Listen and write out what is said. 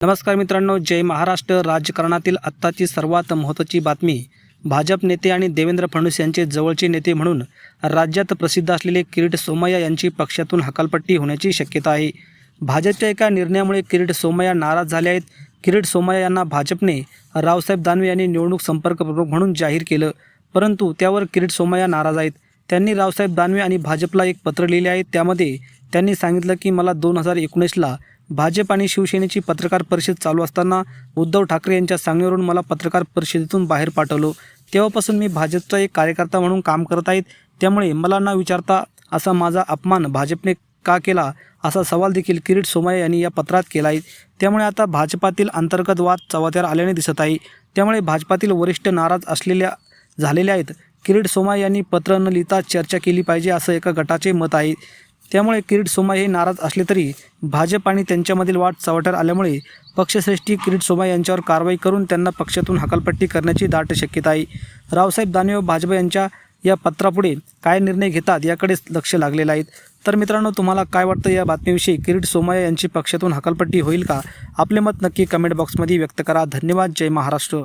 नमस्कार मित्रांनो जय महाराष्ट्र. राजकारणातील आत्ताची सर्वात महत्त्वाची बातमी भाजप नेते आणि देवेंद्र फडणवीस यांचे जवळचे नेते म्हणून राज्यात प्रसिद्ध असलेले किरीट सोमय्या यांची पक्षातून हकालपट्टी होण्याची शक्यता आहे. भाजपच्या एका निर्णयामुळे किरीट सोमय्या नाराज झाले आहेत. किरीट सोमय्या यांना भाजपने रावसाहेब दानवे यांनी निवडणूक संपर्क प्रमुख म्हणून जाहीर केलं परंतु त्यावर किरीट सोमय्या नाराज आहेत. त्यांनी रावसाहेब दानवे आणि भाजपला एक पत्र लिहिले आहे. त्यामध्ये त्यांनी सांगितलं की मला दोन हजार एकोणीसला भाजप आणि शिवसेनेची पत्रकार परिषद चालू असताना उद्धव ठाकरे यांच्या सांगण्यावरून मला पत्रकार परिषदेतून बाहेर पाठवलं. तेव्हापासून मी भाजपचा एक कार्यकर्ता म्हणून काम करत आहेत त्यामुळे मला न विचारता असा माझा अपमान भाजपने का केला असा सवाल देखील किरीट सोमय्या यांनी या पत्रात केला आहे. त्यामुळे आता भाजपातील अंतर्गत वाद चव्हाट्यावर आल्याने दिसत आहे. त्यामुळे भाजपातील वरिष्ठ नाराज असलेल्या झालेल्या आहेत. किरीट सोमा यांनी पत्र न लिहिता चर्चा केली पाहिजे असं एका गटाचे मत आहे. त्यामुळे किरीट सोमा हे नाराज असले तरी भाजप आणि त्यांच्यामधील वाट चवटर आल्यामुळे पक्षश्रेष्ठी किरीट सोमा यांच्यावर कारवाई करून त्यांना पक्षातून हकालपट्टी करण्याची दाट शक्यता आहे. रावसाहेब दानवे व भाजप यांच्या या पत्रापुढे काय निर्णय घेतात याकडेच लक्ष लागलेलं आहेत तर मित्रांनो तुम्हाला काय वाटतं या बातमीविषयी किरीट सोमय्या यांची पक्षातून हकालपट्टी होईल का? आपले मत नक्की कमेंट बॉक्समध्ये व्यक्त करा. धन्यवाद. जय महाराष्ट्र.